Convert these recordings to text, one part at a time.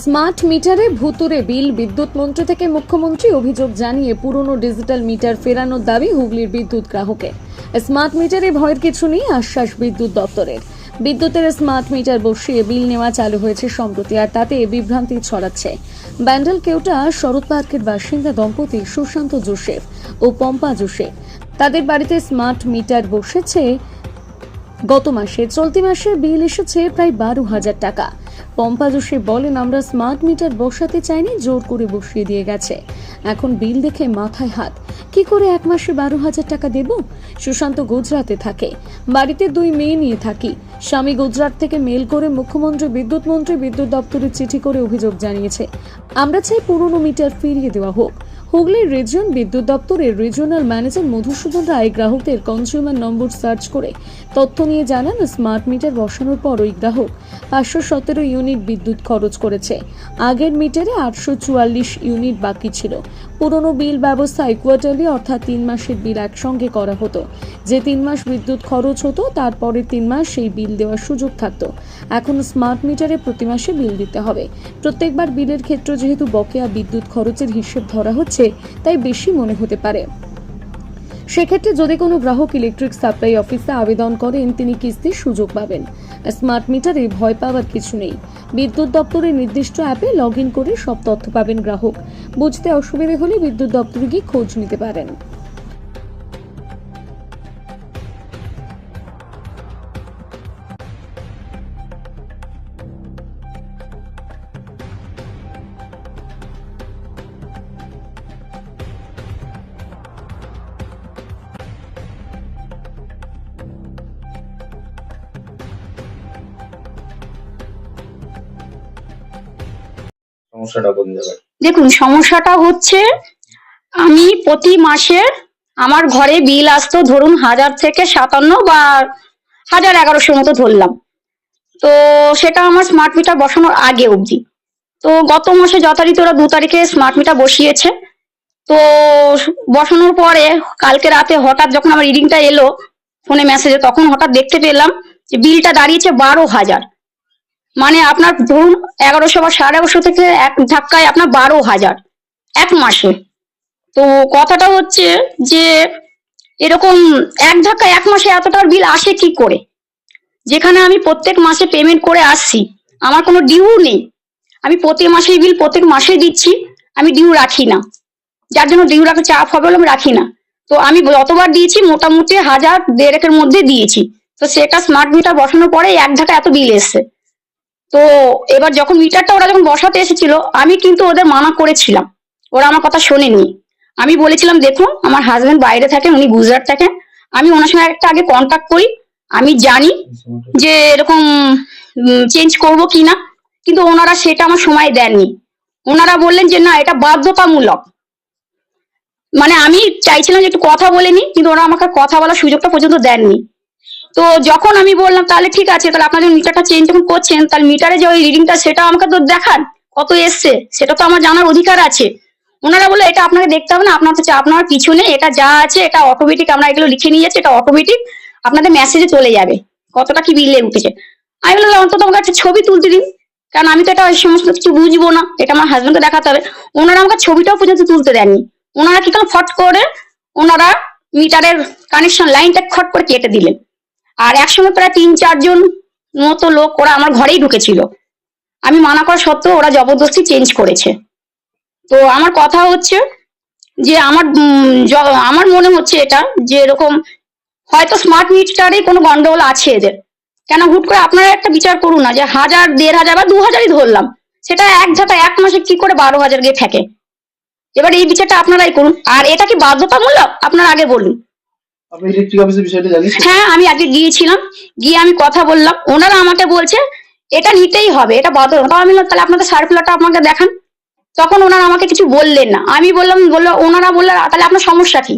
Smart মিটারে ভুতুরে বিল, বিদ্যুৎ মন্ত্রী থেকে মুখ্যমন্ত্রী অভিযোগ জানিয়ে পুরনো ডিজিটাল মিটার ফেরানোর দাবি হুগলির বিদ্যুৎ গ্রাহকের স্মার্ট মিটারে ভয়ের কিছু নেই, আশ্বাস বিদ্যুৎ দপ্তরের। বিদ্যুতের স্মার্ট মিটার বসিয়ে বিল নেওয়া চালু হয়েছে সম্প্রতি, আর তাতে বিভ্রান্তি ছড়াচ্ছে। ব্যান্ডেল কেউটা শরৎ পার্কের বাসিন্দা দম্পতি সুশান্ত জোসেফ ও পম্পা জোসেফ। তাদের বাড়িতে স্মার্ট মিটার বসেছে গত মাসে। চলতি মাসে বিল এসেছে প্রায় বারো হাজার টাকা। পম্পা যোশী বলেন, আমরা স্মার্ট মিটার বসাতে চাইনি, জোর করে বসিয়ে দিয়ে গেছে। এখন বিল দেখে মাথায় হাত। কি করে এক মাসে বারো হাজার টাকা দেব? সুশান্ত গুজরাতে থাকে। বাড়িতে দুই মেয়ে নিয়ে থাকি। স্বামী গুজরাট থেকে মেল করে মুখ্যমন্ত্রী, বিদ্যুৎ মন্ত্রী, বিদ্যুৎ দপ্তরে চিঠি করে অভিযোগ জানিয়েছে। আমরা চাই পুরনো মিটার ফিরিয়ে দেওয়া হোক। হুগলির রিজিয়ন বিদ্যুৎ দপ্তরের রিজিওনাল ম্যানেজার মধুসূদন রায় গ্রাহকদের কনজিউমার নম্বর সার্চ করে তথ্য নিয়ে জানান স্মার্ট মিটার বসানোর পর ওই গ্রাহক পাঁচশো সতেরো ইউনিট বিদ্যুৎ খরচ করেছে। আগের মিটারে আটশো চুয়াল্লিশ ইউনিট বাকি ছিল। পুরনো বিল ব্যবস্থায় কোয়ার্টারলি অর্থাৎ তিন মাসের বিল একসঙ্গে করা হতো। যে তিন মাস বিদ্যুৎ খরচ হতো তারপরের তিন মাস সেই বিল দেওয়ার সুযোগ থাকতো। এখন স্মার্ট মিটারে প্রতি মাসে বিল দিতে হবে। প্রত্যেকবার বিলের ক্ষেত্রে যেহেতু বকেয়া বিদ্যুৎ খরচের হিসেব ধরা হচ্ছে তাই বেশি মনে হতে পারে। সেক্ষেত্রে যদি কোনো গ্রাহক ইলেকট্রিক সাপ্লাই অফিসে আবেদন করেন, তিনি কিস্তির সুযোগ পাবেন। স্মার্ট মিটারে ভয় পাওয়ার কিছু নেই। বিদ্যুৎ দপ্তরের নির্দিষ্ট অ্যাপে লগ করে সব তথ্য পাবেন গ্রাহক। বুঝতে অসুবিধে হলে বিদ্যুৎ দপ্তরে গিয়ে খোঁজ নিতে পারেন। সমস্যাটা কোন জায়গায় দেখুন, সমস্যাটা হচ্ছে আমি প্রতি মাসে আমার ঘরে বিল আসতো ধরুন হাজার থেকে সাতান্ন বা হাজার এগারোশোর মতো ধরলাম। তো সেটা আমার স্মার্ট মিটার বসানোর আগে অবধি। তো গত মাসে যথারীতি ওরা দু তারিখে স্মার্ট মিটার বসিয়েছে। তো বসানোর পরে কালকে রাতে হঠাৎ যখন আমার রিডিংটা এলো ফোনে মেসেজে তখন হঠাৎ দেখতে পেলাম যে বিলটা দাঁড়িয়েছে বারো হাজার। মানে আপনার ধরুন এগারোশো বা সাড়ে এগারোশো থেকে এক ধাক্কায় আপনার বারো হাজার এক মাসে। তো কথাটা হচ্ছে যে এরকম এক ধাক্কায় এক মাসে এতটার বিল আসে কি করে? যেখানে আমি প্রত্যেক মাসে পেমেন্ট করে আসছি, আমার কোনো ডিউ নেই। আমি প্রতি মাসেই বিল প্রত্যেক মাসেই দিচ্ছি, আমি ডিউ রাখি না। যার জন্য ডিউ রাখা চাপ হবে বলে আমি রাখি না। তো আমি যতবার দিয়েছি, মোটামুটি হাজার দেড়েকের মধ্যে দিয়েছি। তো সেটা স্মার্ট মিটার বসানোর পরে এক ধাক্কা এত বিল এসছে। তো এবার যখন মিটারটা ওরা যখন বসাতে এসেছিল, আমি কিন্তু ওদের মানা করেছিলাম। ওরা আমার কথা শোনেনি। আমি বলেছিলাম, দেখুন, আমার হাজবেন্ড বাইরে থাকেন উনি গুজরাট থাকেন। আমি ওনার সঙ্গে একটা আগে কন্ট্যাক্ট করি। আমি জানি যে এরকম চেঞ্জ করব কি না কিন্তু ওনারা সেটা আমার সময় দেননি। ওনারা বললেন যে, না, এটা বাধ্যতামূলক। মানে আমি চাইছিলাম যে একটু কথা বলে নি কিন্তু ওরা আমাকে কথা বলার সুযোগটা পর্যন্ত দেননি। তো যখন আমি বললাম, তাহলে ঠিক আছে, তাহলে আপনাদের মিটারটা চেঞ্জ যখন করছেন, তাহলে মিটারে যে ওই রিডিংটা সেটা আমাকে তো দেখান, কত এসছে, সেটা তো আমার জানার অধিকার আছে। ওনারা বলে এটা আপনাকে দেখতে হবে না, আপনার নেওয়ার কিছু নেই এটা যা আছে, এটা অটোমেটিক আমরা এগুলো লিখে নিয়ে যাচ্ছি, এটা অটোমেটিক আপনাদের মেসেজে চলে যাবে, কতটা কি বিলে উঠেছে। আমি বললাম অন্তত আমাকে একটা ছবি তুলতে দিন, কারণ আমি তো এটা ওই সমস্ত কিছু বুঝব না, এটা আমার হাজবেন্ডকে দেখাতে হবে। ওনারা আমাকে ছবিটাও পর্যন্ত তুলতে দেননি। ওনারা কি করলেন ফট করে, ওনারা মিটারের কানেকশন লাইনটা খট করে কেটে দিলেন। আর একসঙ্গে প্রায় তিন, চারজন মতো লোক ওরা আমার ঘরেই ঢুকেছিল। আমি মানা করা সত্ত্বেও ওরা জবরদস্তি চেঞ্জ করেছে। তো আমার কথা হচ্ছে যে আমার আমার মনে হচ্ছে এটা যে এরকম হয়তো স্মার্ট মিটারে কোনো গন্ডগোল আছে এদের। কেন হুট করে আপনারা একটা বিচার করুন না যে হাজার, দেড় হাজার বা দু হাজারই ধরলাম। সেটা এক ঝাঁকা এক মাসে কি করে বারো হাজার গিয়ে থাকে? এবার এই বিচারটা আপনারাই করুন। আর এটা কি বাধ্যতামূলক? আপনার আগে বলুন। হ্যাঁ আমি আজকে গিয়েছিলাম, গিয়ে আমি কথা বললাম। ওনারা আমাকে বলছে, এটা নিতেই হবে, এটা তাও আমি তাহলে আপনাদের সার্কুলারটা আমাকে দেখান। তখন ওনারা আমাকে কিছু বললেন না। আমি বললাম, বলল, ওনারা বললেন তাহলে আপনার সমস্যা কি?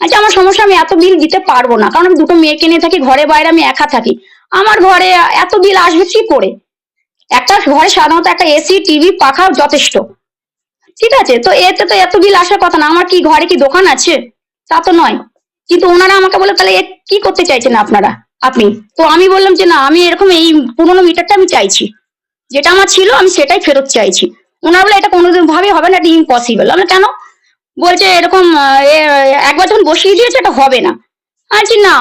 আচ্ছা আমার সমস্যা, আমি এত বিল দিতে পারব না, কারণ আমি দুটো মেয়েকে নিয়ে থাকি, ঘরে বাইরে আমি একা থাকি। আমার ঘরে এত বিল আসবে কি করে? একটা ঘরে সাধারণত একটা এসি টিভি পাখা যথেষ্ট। ঠিক আছে? তো এতে তো এত বিল আসার কথা না, আমার কি ঘরে কি দোকান আছে? তা তো নয়। কিন্তু ওনারা আমাকে বলে, তাহলে কি করতে চাইছেন আপনারা? আপনি? তো আমি বললাম যে, না, আমি এরকম এই পুরোনো মিটারটা আমি চাইছি। যেটা আমার ছিল, আমি সেটাই ফেরত চাইছি। ওনারা বলে, এটা কোনোদিন ভাবে হবে না, এটা ইম্পসিবল আমি কেন? বলছে, এরকম একবার যখন বসিয়ে দিয়েছে, এটা হবে না। আচ্ছা না,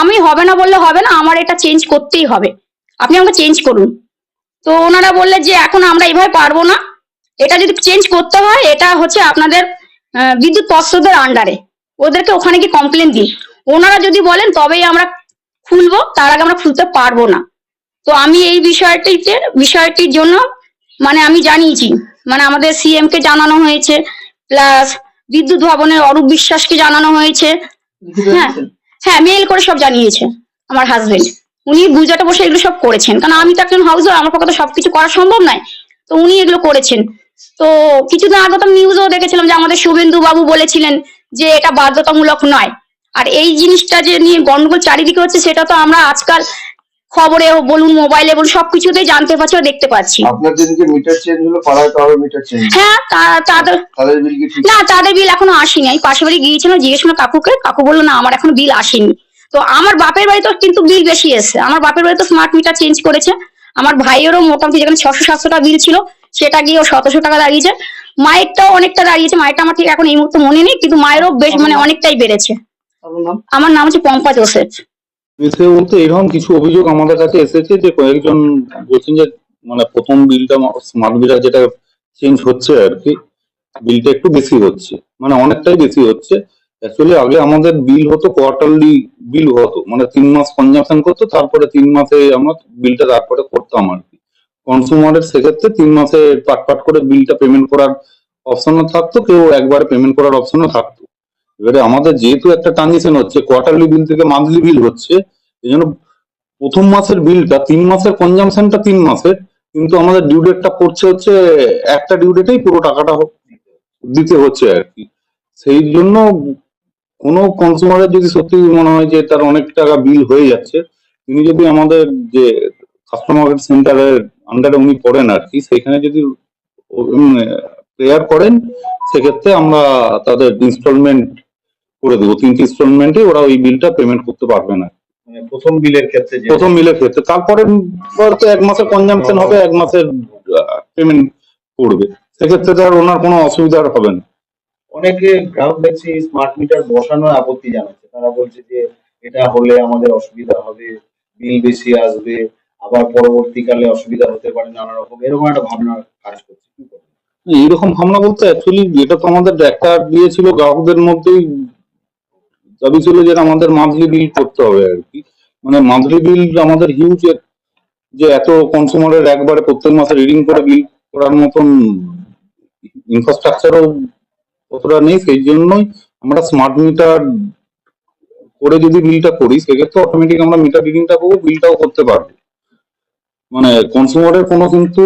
আমি হবে না বললে হবে না, আমার এটা চেঞ্জ করতেই হবে। আপনি আমাকে চেঞ্জ করুন। তো ওনারা বললে যে, এখন আমরা এইভাবে পারব না। এটা যদি চেঞ্জ করতে হয়, এটা হচ্ছে আপনাদের বিদ্যুৎ পর্ষদের আন্ডারে ওদেরকে ওখানে কি কমপ্লেন দিন ওনারা যদি বলেন তবেই আমরা খুলবো তার আগে আমরা খুলতে পারব না। তো আমি এই বিষয়টিতে বিষয়টির জন্য মানে আমি জানিয়েছি মানে আমাদের সিএম কে জানানো হয়েছে প্লাস বিদ্যুৎ ভবনের অরূপ বিশ্বাসকে জানানো হয়েছে। হ্যাঁ হ্যাঁ মেল করে সব জানিয়েছে আমার হাজবেন্ড উনি গুজরাটে বসে এগুলো সব করেছেন। কারণ আমি তো একজন হাউস আমার পক্ষে তো সবকিছু করা সম্ভব নয়। তো উনি এগুলো করেছেন। তো কিছুদিন আগে তো নিউজও দেখেছিলাম যে আমাদের শুভেন্দু বাবু বলেছিলেন যে এটা বাধ্যতামূলক নয়। আর এই জিনিসটা যে নিয়ে গন্ডগোল চারিদিকে হচ্ছে সেটা তো আমরা আজকাল খবরে বলুন মোবাইলে বলুন সবকিছুতেই জানতে পারছি ও দেখতে পাচ্ছি। আপনার মিটার চেঞ্জ হলো পাড়ায় কারোর মিটার চেঞ্জ হ্যাঁ তা- তাদের তাদের বিল কি না তাদের বিল এখনও আসেনি। আমি পাশে বাড়ি গিয়েছিলাম জিজ্ঞেস করলাম কাকুকে? কাকু বলল না আমার এখন বিল আসেনি। তো আমার বাপের বাড়িতেও কিন্তু বিল বেশি এসছে। আমার বাপের বাড়িতে স্মার্ট মিটার চেঞ্জ করেছে। আমার ভাইয়েরও মোটামুটি যেখানে ছশো সাতশো টাকা বিল ছিল সেটা গিয়ে ও সতেরোশো টাকা দাঁড়িয়েছে মায়েরটাও অনেকটা দাঁড়িয়েছে মায়েরটা আমার ঠিক এখন এই মুহূর্তে মনে নেই কিন্তু মায়েরও বেশ মানে অনেকটাই বেড়েছে। আমার নাম হচ্ছে পম্পা জোসেফ বিষয় বলতে এরকম কিছু অভিযোগ আমাদের কাছে এসেছে যে কয়েকজন বলছেন যে মানে প্রথম বিলটা স্মার্ট মিটার যেটা চেঞ্জ হচ্ছে আর কি বিলটা একটু বেশি হচ্ছে। মানে অনেকটাই বেশি হচ্ছে। অ্যাকচুয়ালি আগে আমাদের বিল হতো কোয়ার্টারলি বিল হতো মানে তিন মাস কনজামশন করতো তারপরে তিন মাসে আমরা বিলটা তারপরে করতাম আর কি কনসুমারের সেক্ষেত্রে তিন মাসে পাট পাট করে বিলটা পেমেন্ট করার অপশনও থাকতো, কেউ একবারে পেমেন্ট করার অপশনও থাকতো। এবারে আমাদের যেহেতু একটা ট্রানজিশন হচ্ছে কোয়ার্টারলি বিল থেকে মান্থলি বিল হচ্ছে এই জন্য প্রথম মাসের বিলটা তিন মাসের কনজামশনটা তিন মাসের, কিন্তু আমাদের ডিউ ডেটটা পড়ছে হচ্ছে, একটা ডিউ ডেটেই পুরো টাকাটা দিতে হচ্ছে আর কি। সেই জন্য কোনো কনজিউমারের যদি সত্যি মনে হয় যে তার অনেক টাকা বিল হয়ে যাচ্ছে, তিনি যদি আমাদের যে কাস্টমার সেন্টারের আন্ডারে উনি পড়েন আর কি সেখানে যদি প্রেয়ার করেন সেক্ষেত্রে আমরা তাদের ইনস্টলমেন্ট করে দেবো। তিনটি ইনস্টলমেন্টে ওরা ওই বিলটা পেমেন্ট করতে পারবে না। মানে প্রথম বিলের ক্ষেত্রে প্রথম মিলের ক্ষেত্রে। তারপরে হয়তো এক মাসের কনজামশন হবে এক মাসের পেমেন্ট করবে সেক্ষেত্রে তো আর ওনার কোনো অসুবিধা হবে না। অনেকে গ্রাহক দেখছি স্মার্ট মিটার বসানোর আপত্তি জানাচ্ছে। তারা বলছে যে এটা হলে আমাদের অসুবিধা হবে বিল বেশি আসবে। আবার পরবর্তীকালে অসুবিধা হতে পারে নানা রকম, এরকম একটা ভাবনা কাজ করছে। এইরকম ভাবনা বলতে অ্যাকচুয়ালি এটা তো আমাদের একটা দিয়েছিল, গ্রাহকদের মধ্যেই দাবি ছিল যে আমাদের মান্থলি বিল করতে হবে আর কি। মানে মান্থলি বিল আমাদের হিউজ যে এত কনসুমারের একবারে প্রত্যেক মাসে রিডিং করে বিল করার মতন ইনফ্রাস্ট্রাকচারও অতটা নেই, সেই জন্যই আমরা স্মার্ট মিটার করে যদি বিলটা করি, সেক্ষেত্রে অটোমেটিক আমরা মিটার রিডিংটা করব বিলটাও করতে পারব। মানে কনসুমারের কোনো কিন্তু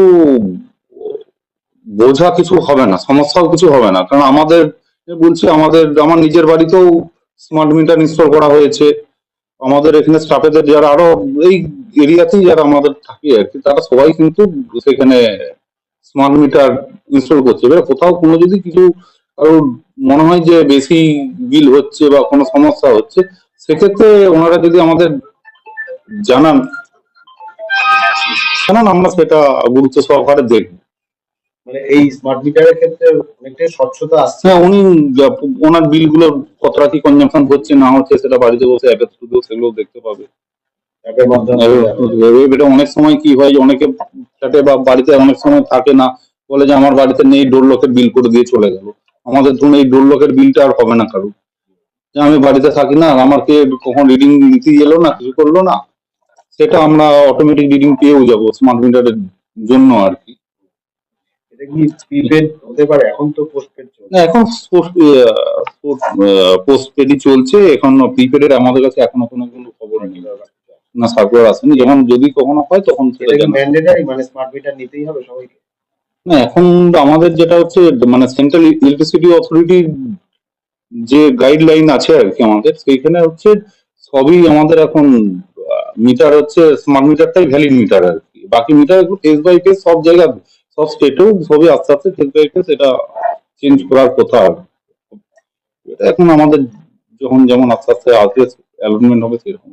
বোঝা কিছু হবে না, সমস্যাও কিছু হবে না। কারণ আমাদের বলছি আমাদের, আমার নিজের বাড়িতেও স্মার্ট মিটার ইনস্টল করা হয়েছে। আমাদের এখানে স্টাফেদের যারা আরও এই এরিয়াতেই যারা আমাদের থাকে আর কি, তারা সবাই কিন্তু সেখানে স্মার্ট মিটার ইনস্টল করছে। এবার কোথাও কোনো যদি কিছু কারোর মনে হয় যে বেশি বিল হচ্ছে বা কোনো সমস্যা হচ্ছে, সেক্ষেত্রে ওনারা যদি আমাদের জানান জানান আমরা সেটা গুরুত্ব সহকারে দেখব। মানে এই স্মার্ট মিটারের ক্ষেত্রে অনেকটাই স্বচ্ছতা আসছে। হ্যাঁ উনি ওনার বিলগুলো কতটা কি কনজামশন হচ্ছে না হচ্ছে সেটা বাড়িতে বসে অ্যাপের থ্রুতেও সেগুলো দেখতে পাবে। অ্যাপের মাধ্যমে। এবার এটা অনেক সময় কি হয় যে অনেকে ফ্ল্যাটে বা বাড়িতে অনেক সময় থাকে না বলে যে আমার বাড়িতে নেই ডোর লকের বিল করে দিয়ে চলে গেল। আমাদের ধরুন এই ডোর লকের বিলটা আর হবে না কারও যে আমি বাড়িতে থাকি না আমাকে কখন রিডিং নিতে এলো না কিছু করল না সেটা আমরা অটোমেটিক রিডিং পেয়েও যাব স্মার্ট মিটারের জন্য আর কি। এটা কি প্রিপেড হতে পারে? এখন তো পোস্টপেড চলছে। না এখন পোস্ট পেডই চলছে। এখন প্রিপেডের আমাদের কাছে এখনও কোনো কোনো খবর নেই। না সার্কুলার আসেনি। যখন যদি কখনো হয় তখন সেটা। ম্যান্ডেটারি মানে স্মার্ট মিটার নিতেই হবে সবাইকে? না এখন আমাদের যেটা হচ্ছে মানে সেন্ট্রাল ইলেকট্রিসিটি অথরিটির যে গাইডলাইন আছে আর কি আমাদের সেইখানে হচ্ছে সবই আমাদের এখন মিটার হচ্ছে স্মার্ট মিটারটাই ভ্যালিড মিটার আর কি বাকি মিটার ফেস বাই ফেস সব জায়গা সব স্টেটেও সবই আস্তে আস্তে ফেস বাই ফেস এটা চেঞ্জ করার কথা এটা এখন আমাদের যখন যেমন আস্তে আস্তে আসবে অ্যালটমেন্ট হবে সেরকম।